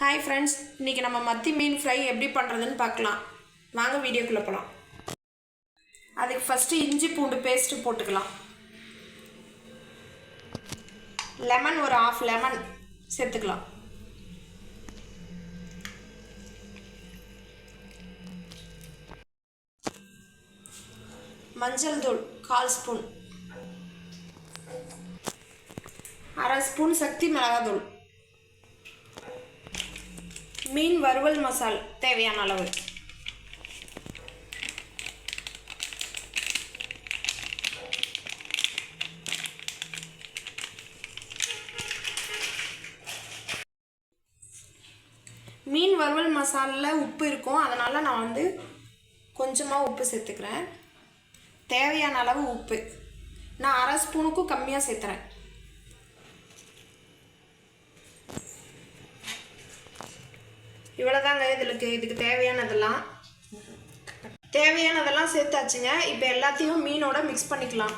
Hi friends இன்றைக்கி நம்ம மத்தி மீன் ஃப்ரை எப்படி பண்ணுறதுன்னு பார்க்கலாம். வாங்க வீடியோக்குள்ளே போகலாம் அதுக்கு ஃபஸ்ட்டு இஞ்சி பூண்டு பேஸ்ட்டு போட்டுக்கலாம். லெமன் ஒரு ஆஃப் லெமன் சேர்த்துக்கலாம். மஞ்சள் தூள் கால் ஸ்பூன். அரை ஸ்பூன் சக்தி மிளகாத்தூள். மீன் வறுவல் மசால் தேவையான அளவு. மீன் வறுவல் மசாலில் உப்பு இருக்கும். அதனால் நான் வந்து கொஞ்சமாக உப்பு சேர்த்துக்கிறேன். தேவையான அளவு உப்பு. நான் அரை ஸ்பூனுக்கும் கம்மியாக சேர்த்துறேன். இவ்வளோதாங்க இதுக்கு இதுக்கு தேவையானதெல்லாம். தேவையானதெல்லாம் சேர்த்தாச்சுங்க. இப்போ எல்லாத்தையும் மீனோட மிக்ஸ் பண்ணிக்கலாம்.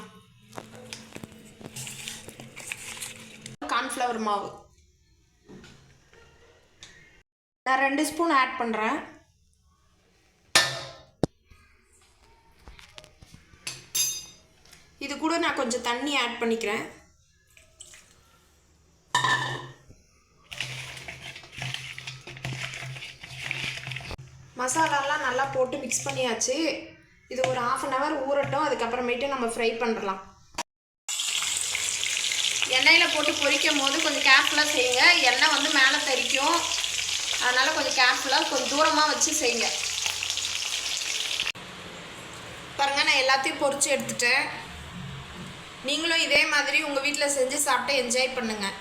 கார்ன்ஃப்ளவர் மாவு. நான் ரெண்டு ஸ்பூன் ஆட் பண்ணுறேன் இது கூட நான் கொஞ்சம் தண்ணி ஆட் பண்ணிக்கிறேன். மசாலாலாம் நல்லா போட்டு மிக்ஸ் பண்ணியாச்சு. இது ஒரு ஆஃப் அன் ஹவர் ஊறட்டும் அதுக்கப்புறமேட்டு நம்ம ஃப்ரை பண்ணுறலாம் எண்ணெயில் போட்டு பொரிக்கும் போது கொஞ்சம் கேர்ஃபுல்லாக செய்யுங்க. எண்ணெய் வந்து மேலே தெரிக்கும். அதனால் கொஞ்சம் கேர்ஃபுல்லாக கொஞ்சம் தூரமாக வச்சு செய்யுங்க. பாருங்க நான் எல்லாத்தையும் பொறிச்சு எடுத்துட்டேன். நீங்களும் இதே மாதிரி உங்கள் வீட்டில் செஞ்சு சாப்பிட்டு என்ஜாய் பண்ணுங்கள்